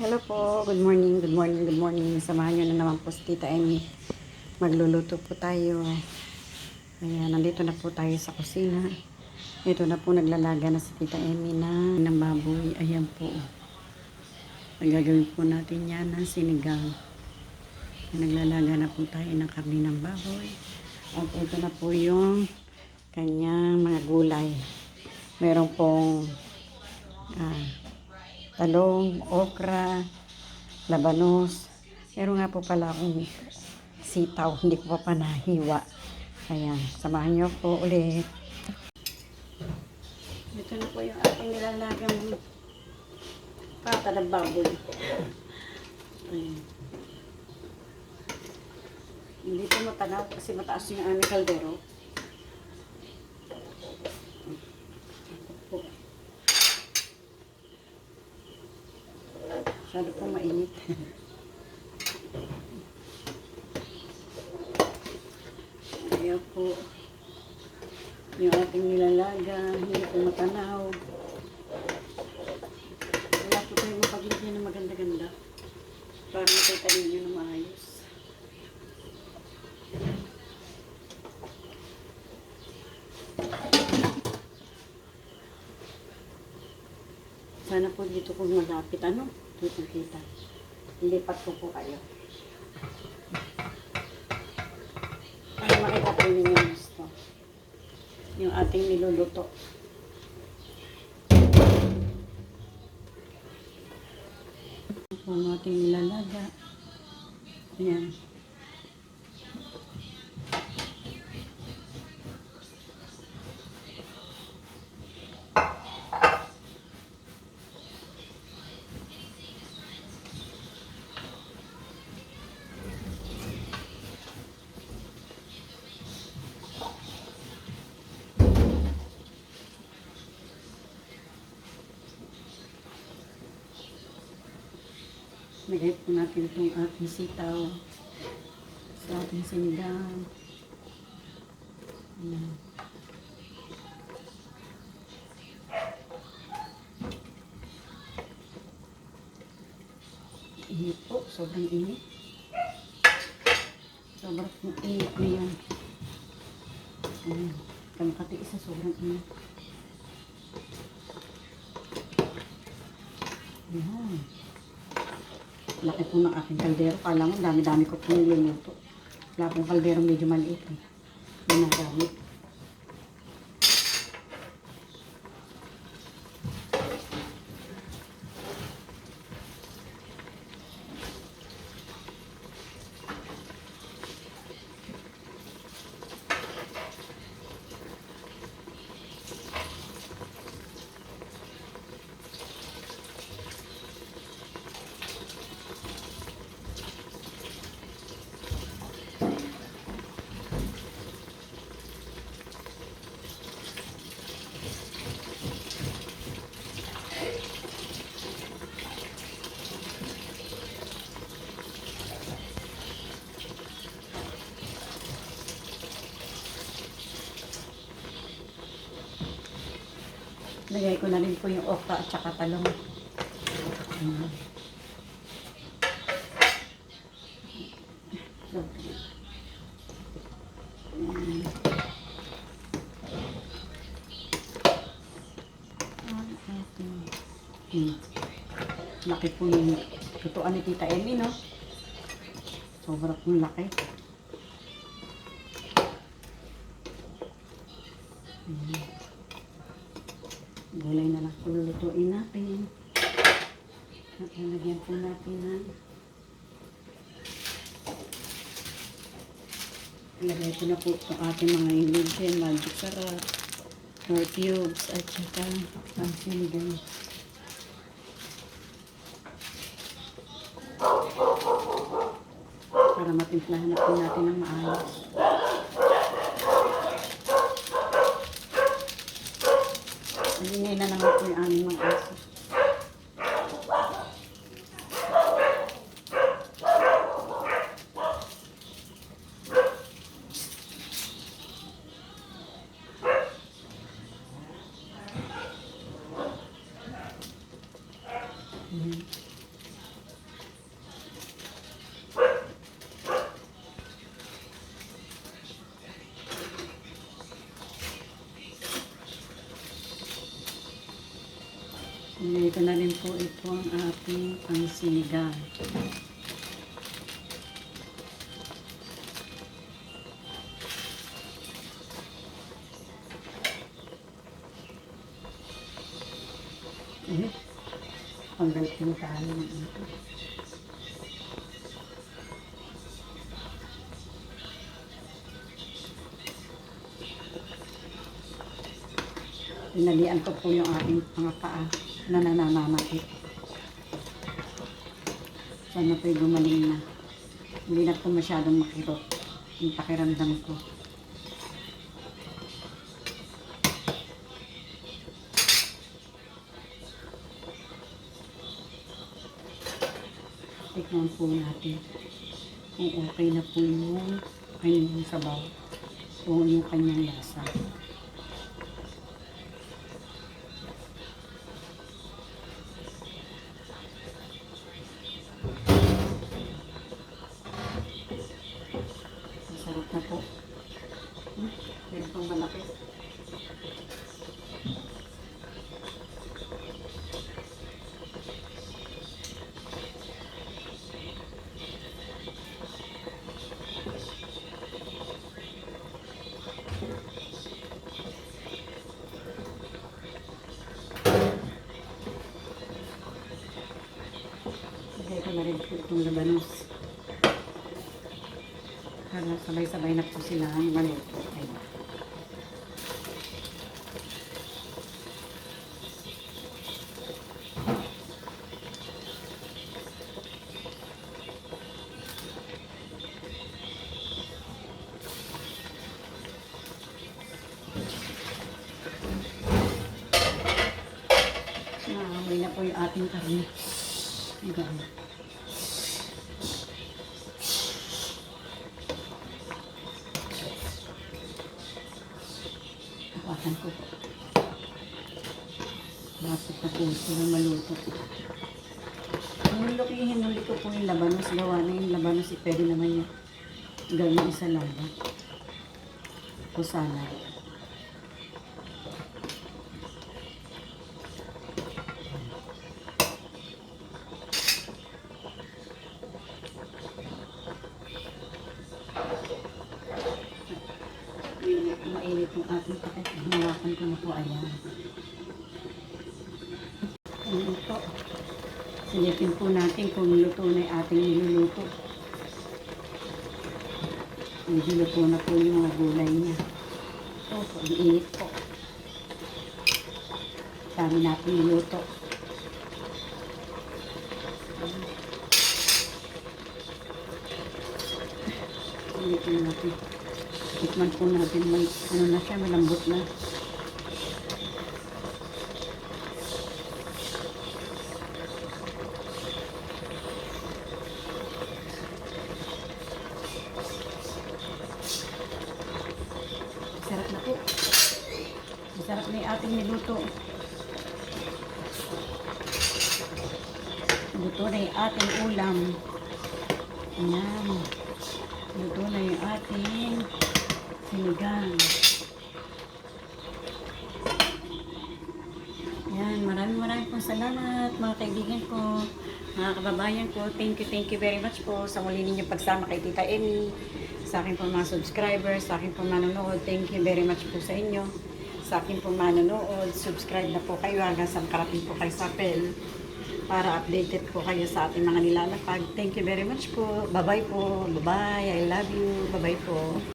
Hello po, good morning, good morning, good morning. Samahan nyo na naman po si Tita Amy. Magluluto po tayo. Ayan, nandito na po tayo sa kusina. Ito na po naglalaga na si Tita Amy na ng baboy. Ayan po. Magagawin po natin yan ng sinigang. Naglalaga na po tayo ng karne ng baboy. At ito na po yung kanyang mga gulay. Meron pong ah, talong, okra, labanos. Meron nga po pala akong sitaw, hindi ko pa pa nahiwa. Ayan, samahan niyo po ulit. Ito na po yung ating nilalagang pata ng baboy. Ayan. Hindi po matanaw kasi mataas yung aming kaldero. Masyado po mainit. Kaya po, yung ating nilalaga, hindi po matanaw. Wala po tayong mapaglagyan ng maganda-ganda para makita ninyo na maayos. Sana po dito kung malapit, ano, kitang-kita. Lipat ko po kayo. Para makita po ninyo gusto. Yung ating niluluto. Ito ang ating nilalaga. Ayan. Lagay po natin itong ating sitaw sa ating sinigang. Ayan. Init po, sobrang init. Sobrang init na yan. Ayan. Kamakati isa, sobrang init. Ayan. Laki po ng aking kaldero. Kala mo, dami-dami ko po niluluto. Wala pong kaldero medyo maliit. Eh. Ginagamit. Lagay ko na rin po yung okra at saka talong. Ayan. Hmm. Laki po yung tutuan ni Tita Emmy, no? Sobra pong laki. Ayan. Gulay na lang po lulutuin natin. At lalagyan po natin ng Ilagay ko na po itong ating mga ingredients, magic sarap, nor cubes, at saka ang sinigang. Para matimplahan na po natin ng maayos. Hindi na naman po yung aming mga aso. Po ito ang ating pangsinigang. Eh, panggalit yung talo ng ito. Pinalian ko po yung aking mga paa na nananamati. Sana po'y gumaling na. Hindi na po masyadong makirot yung pakiramdam ko. Tignan po natin kung okay na po yung kanyang sabaw o yung kanyang lasa. Pang malaki. Itong labanos. Sabay-sabay na po sila ang yung karne. Hanggang. Tapakan ko po. Bakit na po sila maluto. Ang lukihin, hindi ko po yung labanos. Gawa na yung labanos. Pwede naman yung gawin isa laba. O salad. Mainit, mainit yung ating pakit. Hinawakan ko na po. Ayan. Ano po? Silipin po natin kung luto na ating niluluto. Medyo luto na po yung mga gulay niya. Ito po, ang init po. Dami natin niluto. Silipin natin. Tikman po natin may ano na siya, malambot na. Sarap na po. Masarap na yung ating niluto. Luto na yung ating ulam. Ayan. Luto na yung ating sinigang. Yan, maraming maraming pong salamat mga kaibigan ko, mga kababayan ko. Thank you, thank you very much po sa muli ninyong pagsama kay Tita Emmy, sa akin po mga subscribers, sa akin po manonood. Thank you very much po sa inyo. Sa akin po manonood, subscribe na po kayo hanggang sa makarating po kayo sa bell para updated po kayo sa ating mga nilalapag. Thank you very much po. Bye-bye po. Bye-bye. I love you. Bye-bye po.